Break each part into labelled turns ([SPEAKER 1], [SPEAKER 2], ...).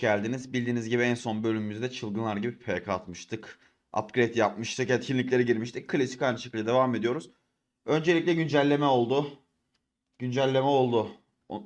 [SPEAKER 1] geldiniz. Bildiğiniz gibi en son bölümümüzde çılgınlar gibi PK atmıştık. Upgrade yapmıştık, etkinliklere girmiştik. Klasik aynı şekilde devam ediyoruz. Öncelikle güncelleme oldu. Güncelleme oldu.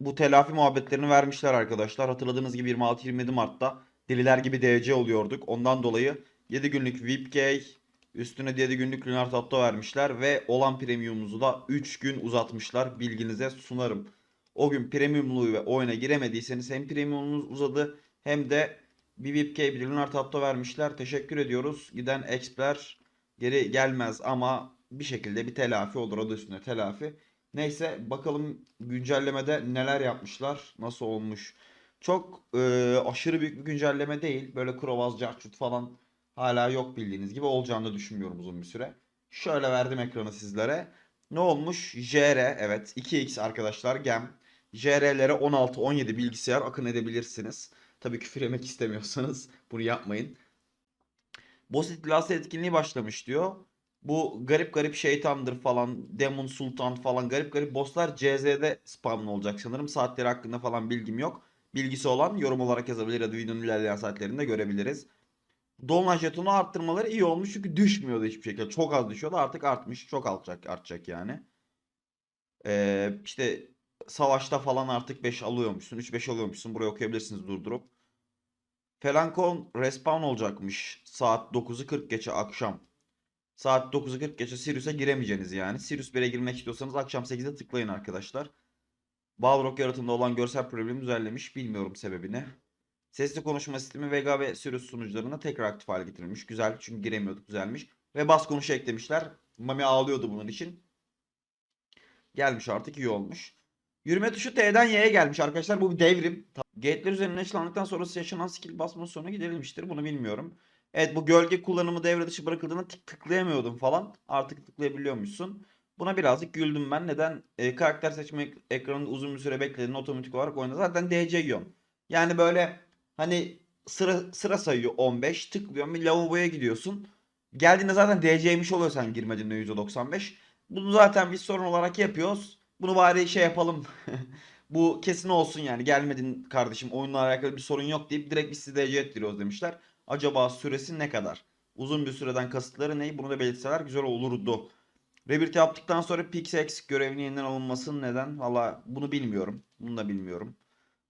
[SPEAKER 1] Bu telafi muhabbetlerini vermişler arkadaşlar. Hatırladığınız gibi 26-27 Mart'ta deliler gibi DC oluyorduk. Ondan dolayı 7 günlük VIP Key, üstüne 7 günlük Lunar Tatto vermişler ve olan premiumumuzu da 3 gün uzatmışlar. Bilginize sunarım. O gün premiumlu ve oyuna giremediyseniz hem premiumunuz uzadı hem de bir Lunar Tatto vermişler. Teşekkür ediyoruz. Giden exper geri gelmez ama bir şekilde bir telafi olur. Adı üstünde telafi. Neyse bakalım güncellemede neler yapmışlar. Nasıl olmuş. Çok e, aşırı büyük bir güncelleme değil. Böyle Krovaz, Carchut falan hala yok bildiğiniz gibi. Olacağını da düşünmüyorum uzun bir süre. Şöyle verdim ekranı sizlere. Ne olmuş? JR evet 2x arkadaşlar gem. JR'lere 16-17 bilgisayar akın edebilirsiniz. Tabii küfür yemek istemiyorsanız bunu yapmayın. Boss istilası etkinliği başlamış diyor. Bu garip garip şeytandır falan, Demon Sultan falan garip garip bosslar CZ'de spamlı olacak sanırım. Saatleri hakkında falan bilgim yok. Bilgisi olan yorum olarak yazabilir ya da videonun ilerleyen saatlerinde görebiliriz. Dolunay jetonu arttırmaları iyi olmuş çünkü düşmüyordu hiçbir şekilde. Çok az düşüyordu artık artmış. Çok artacak, artacak yani. Ee, işte savaşta falan artık 5 alıyormuşsun. 3-5 alıyormuşsun. Buraya okuyabilirsiniz durdurup. Felankon respawn olacakmış. Saat 9'u 40 geçe akşam. Saat 9'u 40 geçe Sirius'a giremeyeceksiniz yani. Sirius 1'e girmek istiyorsanız akşam 8'de tıklayın arkadaşlar. Balrog yaratımında olan görsel problemi düzenlemiş. Bilmiyorum sebebini. Sesli konuşma sistemi Vega ve Sirius sunucularına tekrar aktif hale getirilmiş. Güzel çünkü giremiyorduk düzelmiş. Ve bas konuşu eklemişler. Mami ağlıyordu bunun için. Gelmiş artık iyi olmuş. Yürüme tuşu T'den Y'ye gelmiş arkadaşlar. Bu bir devrim. Gate'ler üzerine açılandıktan sonrası yaşanan skill basma sonra giderilmiştir. Bunu bilmiyorum. Evet bu gölge kullanımı devre dışı bırakıldığında tık tıklayamıyordum falan. Artık tıklayabiliyormuşsun. Buna birazcık güldüm ben. Neden? E, karakter seçme ek- ekranında uzun bir süre beklediğinde otomatik olarak oyunda zaten DC yiyorsun. Yani böyle hani sıra sıra sayıyor 15 tıklıyorsun bir lavaboya gidiyorsun. Geldiğinde zaten DC'ymiş oluyor sen girmediğinde %95. Bunu zaten biz sorun olarak yapıyoruz. Bunu bari şey yapalım. Bu kesin olsun yani. Gelmedin kardeşim oyunla alakalı bir sorun yok deyip direkt biz sizi DC ettiriyoruz demişler. Acaba süresi ne kadar? Uzun bir süreden kasıtları ne? Bunu da belirtseler güzel olurdu. Rebirth yaptıktan sonra Pixex görevinin yeniden alınmasının neden? Valla bunu bilmiyorum. Bunu da bilmiyorum.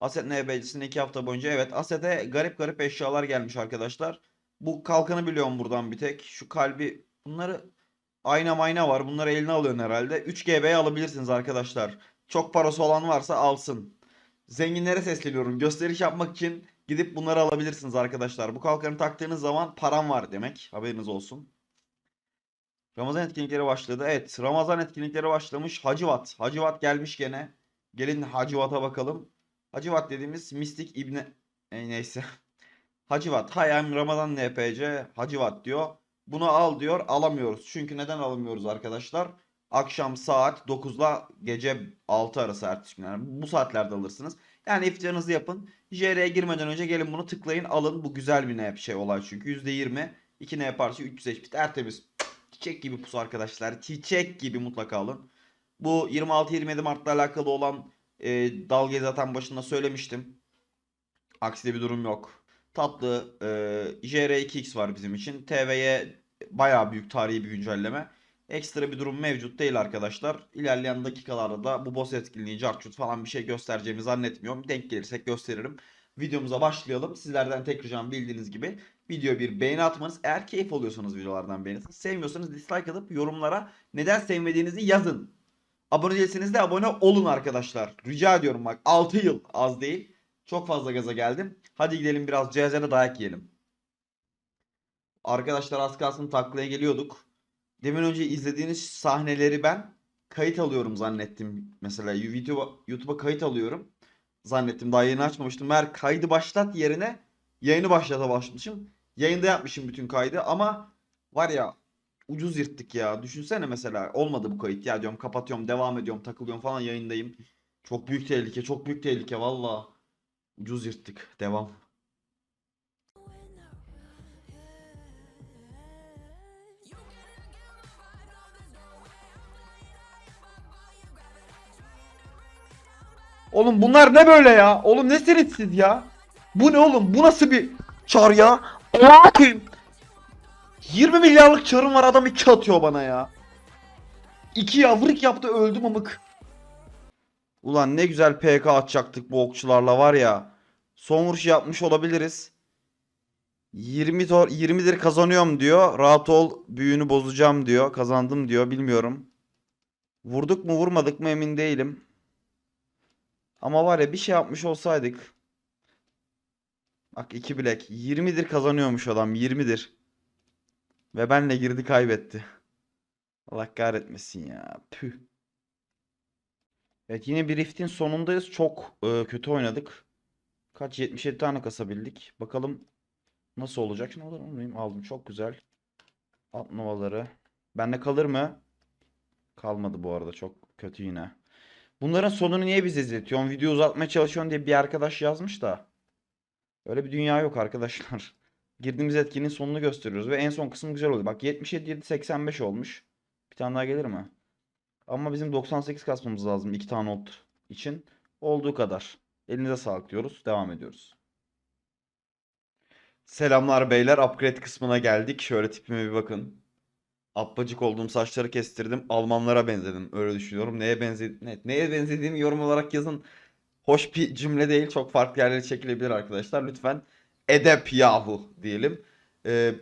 [SPEAKER 1] Aset NBC'sine 2 hafta boyunca evet Aset'e garip garip eşyalar gelmiş arkadaşlar. Bu kalkanı biliyorum buradan bir tek. Şu kalbi bunları ayna mayna var. Bunları eline alıyorsun herhalde. 3 GB'ye alabilirsiniz arkadaşlar. Çok parası olan varsa alsın. Zenginlere sesleniyorum. Gösteriş yapmak için gidip bunları alabilirsiniz arkadaşlar. Bu kalkanı taktığınız zaman param var demek. Haberiniz olsun. Ramazan etkinlikleri başladı. Evet, Ramazan etkinlikleri başlamış. Hacivat. Hacivat gelmiş gene. Gelin Hacivat'a bakalım. Hacivat dediğimiz mistik ibne e, neyse. Hacivat. Hayam Ramazan NPC Hacivat diyor. Bunu al diyor. Alamıyoruz. Çünkü neden alamıyoruz arkadaşlar? Akşam saat 9'la gece 6 arası ertesi. Yani bu saatlerde alırsınız. Yani iftiharınızı yapın. JR'ye girmeden önce gelin bunu tıklayın alın. Bu güzel bir ne şey olay çünkü. %20 2 ne yaparsa 300 HP tertemiz. Çiçek gibi pusu arkadaşlar. Çiçek gibi mutlaka alın. Bu 26-27 Mart'la alakalı olan e, dalgayı zaten başında söylemiştim. Aksi de bir durum yok. Tatlı e, JR2X var bizim için. TV'ye bayağı büyük tarihi bir güncelleme. Ekstra bir durum mevcut değil arkadaşlar. İlerleyen dakikalarda da bu boss etkinliği, carçut falan bir şey göstereceğimi zannetmiyorum. Denk gelirsek gösteririm. Videomuza başlayalım. Sizlerden tek ricam bildiğiniz gibi video bir beğeni atmanız. Eğer keyif alıyorsanız videolardan beğenirsiniz. Sevmiyorsanız dislike atıp yorumlara neden sevmediğinizi yazın. Abone değilseniz de abone olun arkadaşlar. Rica ediyorum bak 6 yıl az değil. Çok fazla gaza geldim. Hadi gidelim biraz CZ'de dayak yiyelim. Arkadaşlar az kalsın taklaya geliyorduk. Demin önce izlediğiniz sahneleri ben kayıt alıyorum zannettim. Mesela YouTube'a YouTube'a kayıt alıyorum. Zannettim daha yayını açmamıştım. Meğer kaydı başlat yerine yayını başlata başlamışım. Yayında yapmışım bütün kaydı ama var ya ucuz yırttık ya. Düşünsene mesela olmadı bu kayıt ya diyorum kapatıyorum devam ediyorum takılıyorum falan yayındayım. Çok büyük tehlike çok büyük tehlike valla. Ucuz yırttık devam. Oğlum bunlar ne böyle ya? Oğlum ne siritsiz ya? Bu ne oğlum? Bu nasıl bir çar ya? Allah'a koyayım. 20 milyarlık çarım var adam 2 atıyor bana ya. 2 yavrik yaptı öldüm amık. Ulan ne güzel PK atacaktık bu okçularla var ya. Son vuruş yapmış olabiliriz. 20 tor 20'dir kazanıyorum diyor. Rahat ol büyünü bozacağım diyor. Kazandım diyor bilmiyorum. Vurduk mu vurmadık mı emin değilim. Ama var ya bir şey yapmış olsaydık. Bak 2 bilek. 20'dir kazanıyormuş adam 20'dir. Ve benle girdi kaybetti. Allah kahretmesin ya. Püh. Evet yine bir riftin sonundayız. Çok e, kötü oynadık. Kaç 77 tane kasabildik. Bakalım nasıl olacak. Şimdi alır mıyım? Aldım. Çok güzel. Alt novaları. Bende kalır mı? Kalmadı bu arada. Çok kötü yine. Bunların sonunu niye bize izletiyorsun? Video uzatmaya çalışıyorsun diye bir arkadaş yazmış da. Öyle bir dünya yok arkadaşlar. Girdiğimiz etkinin sonunu gösteriyoruz ve en son kısım güzel oluyor. Bak 77 7 85 olmuş. Bir tane daha gelir mi? Ama bizim 98 kasmamız lazım iki tane ot için. Olduğu kadar. Elinize sağlık diyoruz. Devam ediyoruz. Selamlar beyler. Upgrade kısmına geldik. Şöyle tipime bir bakın. Appacık olduğum saçları kestirdim. Almanlara benzedim. Öyle düşünüyorum. Neye benzedi ne, neye benzediğimi yorum olarak yazın. Hoş bir cümle değil. Çok farklı yerlere çekilebilir arkadaşlar. Lütfen edep yahu diyelim. Ee,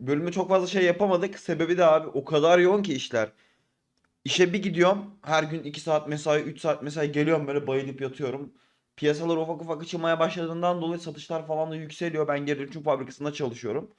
[SPEAKER 1] bölümde çok fazla şey yapamadık. Sebebi de abi o kadar yoğun ki işler. İşe bir gidiyorum. Her gün 2 saat mesai, 3 saat mesai geliyorum böyle bayılıp yatıyorum. Piyasalar ufak ufak açılmaya başladığından dolayı satışlar falan da yükseliyor. Ben geri dönüşüm fabrikasında çalışıyorum.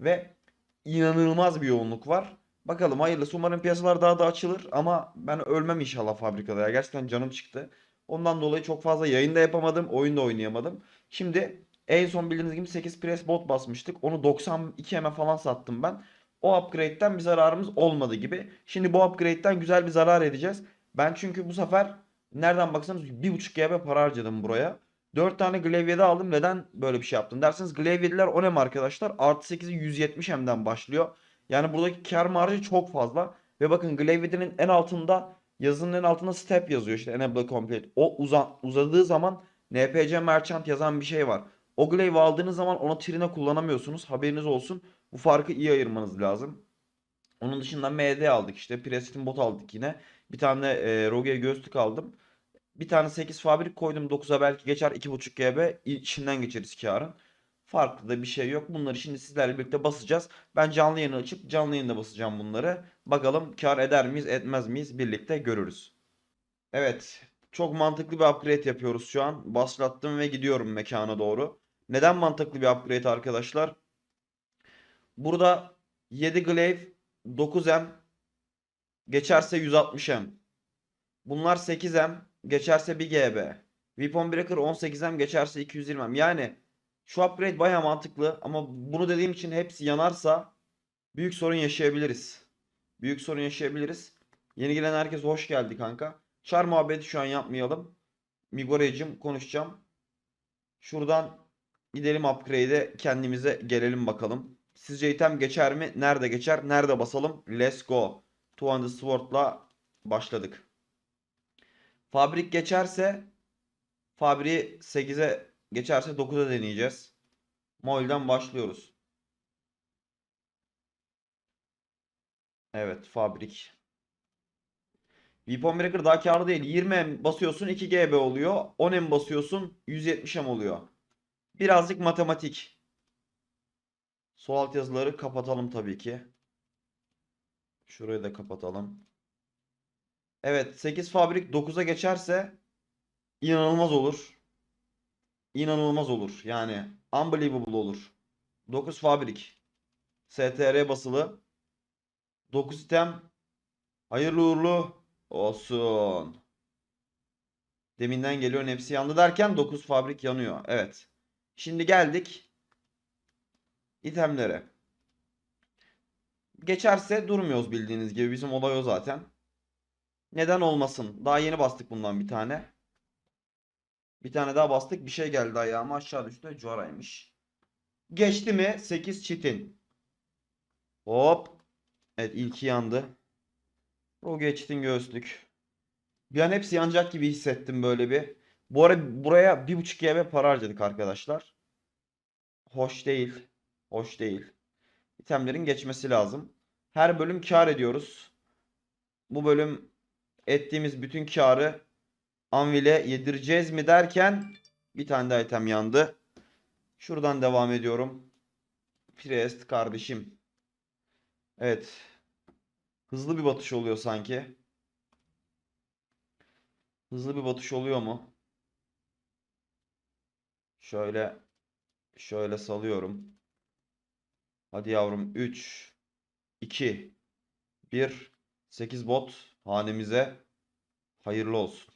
[SPEAKER 1] Ve inanılmaz bir yoğunluk var. Bakalım hayırlısı. Umarım piyasalar daha da açılır. Ama ben ölmem inşallah fabrikada ya. Gerçekten canım çıktı. Ondan dolayı çok fazla yayında yapamadım. Oyun da oynayamadım. Şimdi en son bildiğiniz gibi 8 pres bot basmıştık. Onu 92 M falan sattım ben. O upgrade'den bir zararımız olmadı gibi. Şimdi bu upgrade'den güzel bir zarar edeceğiz. Ben çünkü bu sefer nereden baksanız 1.5 GB para harcadım buraya. 4 tane Glaive'de aldım. Neden böyle bir şey yaptım derseniz Glaive'liler o ne arkadaşlar? Artı 8'i 170 M'den başlıyor. Yani buradaki kar marjı çok fazla. Ve bakın Glaive'nin en altında yazının en altında step yazıyor işte enable complete. O uza, uzadığı zaman NPC merchant yazan bir şey var. O glaive aldığınız zaman onu trine kullanamıyorsunuz. Haberiniz olsun. Bu farkı iyi ayırmanız lazım. Onun dışında MD aldık işte. Preston bot aldık yine. Bir tane e, Rogue göğüslük aldım. Bir tane 8 fabrik koydum. 9'a belki geçer. 2.5 GB içinden geçeriz karın. Farklı da bir şey yok. Bunları şimdi sizlerle birlikte basacağız. Ben canlı yayını açıp canlı yayında basacağım bunları. Bakalım kar eder miyiz etmez miyiz birlikte görürüz. Evet. Çok mantıklı bir upgrade yapıyoruz şu an. Başlattım ve gidiyorum mekana doğru. Neden mantıklı bir upgrade arkadaşlar? Burada 7 glaive 9M geçerse 160M. Bunlar 8M geçerse 1 GB. Weapon Breaker 18M geçerse 220M. Yani şu upgrade baya mantıklı ama bunu dediğim için hepsi yanarsa büyük sorun yaşayabiliriz. Büyük sorun yaşayabiliriz. Yeni gelen herkes hoş geldi kanka. Çar muhabbeti şu an yapmayalım. Migore'cim konuşacağım. Şuradan gidelim upgrade'e kendimize gelelim bakalım. Sizce item geçer mi? Nerede geçer? Nerede basalım? Let's go. Two on the Sword'la başladık. Fabrik geçerse Fabri 8'e geçerse 9'a deneyeceğiz. Mol'den başlıyoruz. Evet fabrik. Weapon Breaker daha karlı değil. 20M basıyorsun 2 GB oluyor. 10M basıyorsun 170M oluyor. Birazcık matematik. Sol alt kapatalım tabii ki. Şurayı da kapatalım. Evet 8 fabrik 9'a geçerse inanılmaz olur. İnanılmaz olur. Yani unbelievable olur. 9 fabrik. STR basılı. 9 item. Hayırlı uğurlu olsun. Deminden geliyor hepsi yandı derken 9 fabrik yanıyor. Evet. Şimdi geldik itemlere. Geçerse durmuyoruz bildiğiniz gibi. Bizim olay o zaten. Neden olmasın? Daha yeni bastık bundan bir tane. Bir tane daha bastık. Bir şey geldi ayağıma aşağı düştü. Coraymış. Geçti mi? 8 çitin. Hop. Evet ilki yandı. O geçtin göğüslük. Bir an hepsi yanacak gibi hissettim böyle bir. Bu ara buraya 1.5 GB para harcadık arkadaşlar. hoş değil. Hoş değil. İtemlerin geçmesi lazım. Her bölüm kar ediyoruz. Bu bölüm ettiğimiz bütün karı Anvil'e yedireceğiz mi derken bir tane daha item yandı. Şuradan devam ediyorum. Priest kardeşim. Evet. Hızlı bir batış oluyor sanki. Hızlı bir batış oluyor mu? Şöyle şöyle salıyorum. Hadi yavrum 3 2 1 8 bot hanemize hayırlı olsun.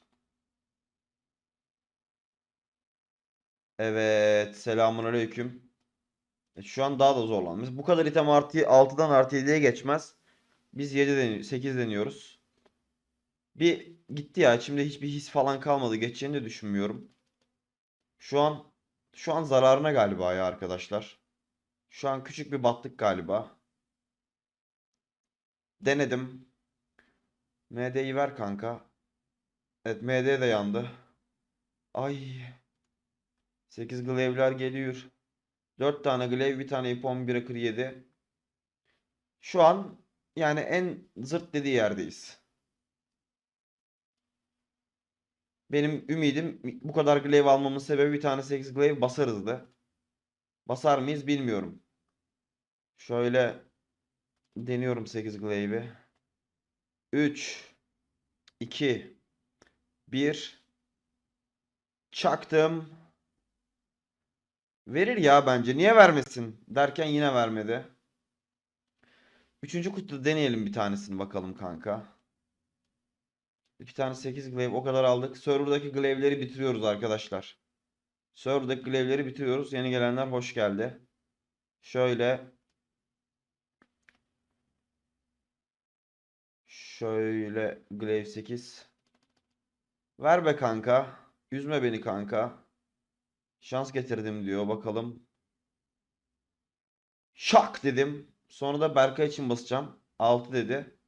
[SPEAKER 1] Evet, selamun aleyküm. E, Şu an daha da zorlanmış. Bu kadar item artı 6'dan artı 7'ye geçmez. Biz 7 deniyor, 8 deniyoruz. Bir gitti ya. Şimdi hiçbir his falan kalmadı. Geçeceğini de düşünmüyorum. Şu an şu an zararına galiba ya arkadaşlar. Şu an küçük bir battık galiba. Denedim. MD'yi ver kanka. Evet MD de yandı. Ay. 8 glaive'ler geliyor. 4 tane glaive, bir tane ip 11'e 47. Şu an yani en zırt dediği yerdeyiz. Benim ümidim bu kadar glaive almamın sebebi bir tane 8 glaive basarızdı. Basar mıyız bilmiyorum. Şöyle deniyorum 8 glaive'i. 3 2 1 Çaktım. Verir ya bence. Niye vermesin? Derken yine vermedi. Üçüncü kutuda deneyelim bir tanesini bakalım kanka. İki tane 8 glaive o kadar aldık. Server'daki glaive'leri bitiriyoruz arkadaşlar. Server'daki glaive'leri bitiriyoruz. Yeni gelenler hoş geldi. Şöyle. Şöyle glaive 8. Ver be kanka. Üzme beni kanka. Şans getirdim diyor. Bakalım. Şak dedim. Sonra da Berkay için basacağım. 6 dedi.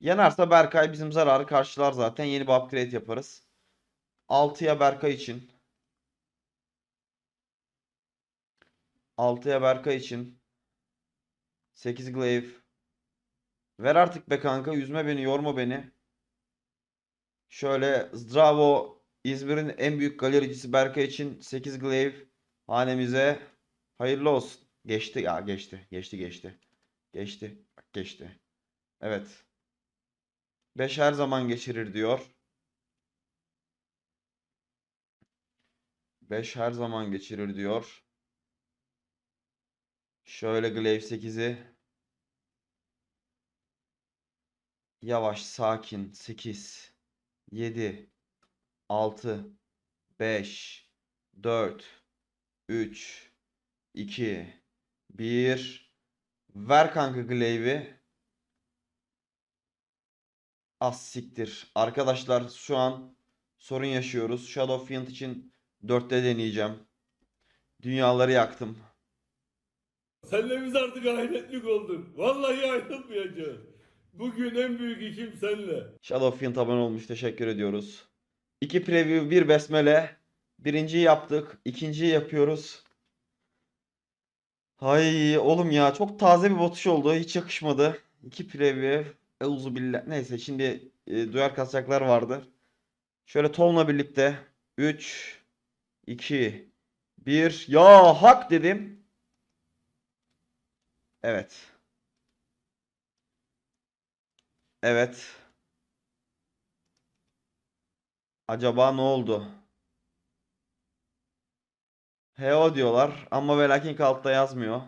[SPEAKER 1] Yanarsa Berkay bizim zararı karşılar zaten. Yeni bir upgrade yaparız. 6'ya Berkay için. 6'ya Berkay için. 8 glaive. Ver artık be kanka. Üzme beni, yorma beni. Şöyle Zdravo İzmir'in en büyük galericisi Berkay için 8 glaive hanemize hayırlı olsun. Geçti ya geçti. Geçti geçti. Geçti. Bak geçti. Evet. 5 her zaman geçirir diyor. 5 her zaman geçirir diyor. Şöyle glaive 8'i yavaş sakin 8 7 6 5 4 3 2 1 Ver kanka glaive'i. Az siktir. Arkadaşlar şu an sorun yaşıyoruz. Shadow Fiend için 4'te deneyeceğim. Dünyaları yaktım.
[SPEAKER 2] Senle biz artık ahiretlik olduk. Vallahi ayrılmayacağız. Bugün en büyük işim senle.
[SPEAKER 1] Shadow Fiend abone olmuş. Teşekkür ediyoruz. 2 preview, 1 besmele. Birinciyi yaptık. ikinciyi yapıyoruz. Hay oğlum ya çok taze bir batış oldu. Hiç yakışmadı. 2 preview. Euzu billah. Neyse şimdi e, duyar kasacaklar vardı. Şöyle Tom'la birlikte 3 2 1 Ya hak dedim. Evet. Evet. Acaba ne oldu? HO diyorlar ama ve lakin altta yazmıyor.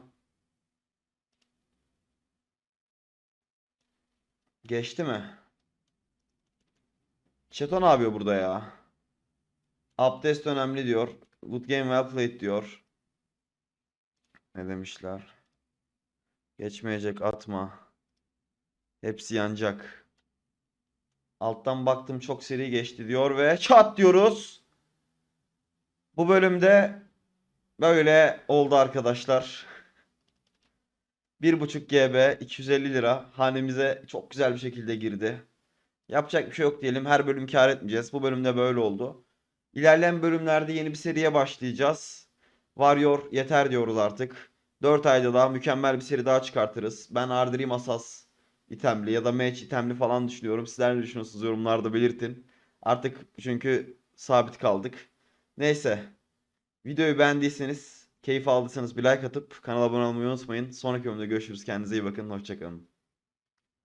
[SPEAKER 1] Geçti mi? Çeto ne yapıyor burada ya? Abdest önemli diyor. Good game well played diyor. Ne demişler? Geçmeyecek atma. Hepsi yanacak. Alttan baktım çok seri geçti diyor ve çat diyoruz. Bu bölümde böyle oldu arkadaşlar. 1.5 GB 250 lira hanemize çok güzel bir şekilde girdi. Yapacak bir şey yok diyelim. Her bölüm kar etmeyeceğiz. Bu bölümde böyle oldu. İlerleyen bölümlerde yeni bir seriye başlayacağız. Warrior yeter diyoruz artık. 4 ayda daha mükemmel bir seri daha çıkartırız. Ben Ardrim Asas itemli ya da match itemli falan düşünüyorum. Sizler ne düşünüyorsunuz yorumlarda belirtin. Artık çünkü sabit kaldık. Neyse. Videoyu beğendiyseniz, keyif aldıysanız bir like atıp kanala abone olmayı unutmayın. Sonraki bölümde görüşürüz. Kendinize iyi bakın. Hoşçakalın.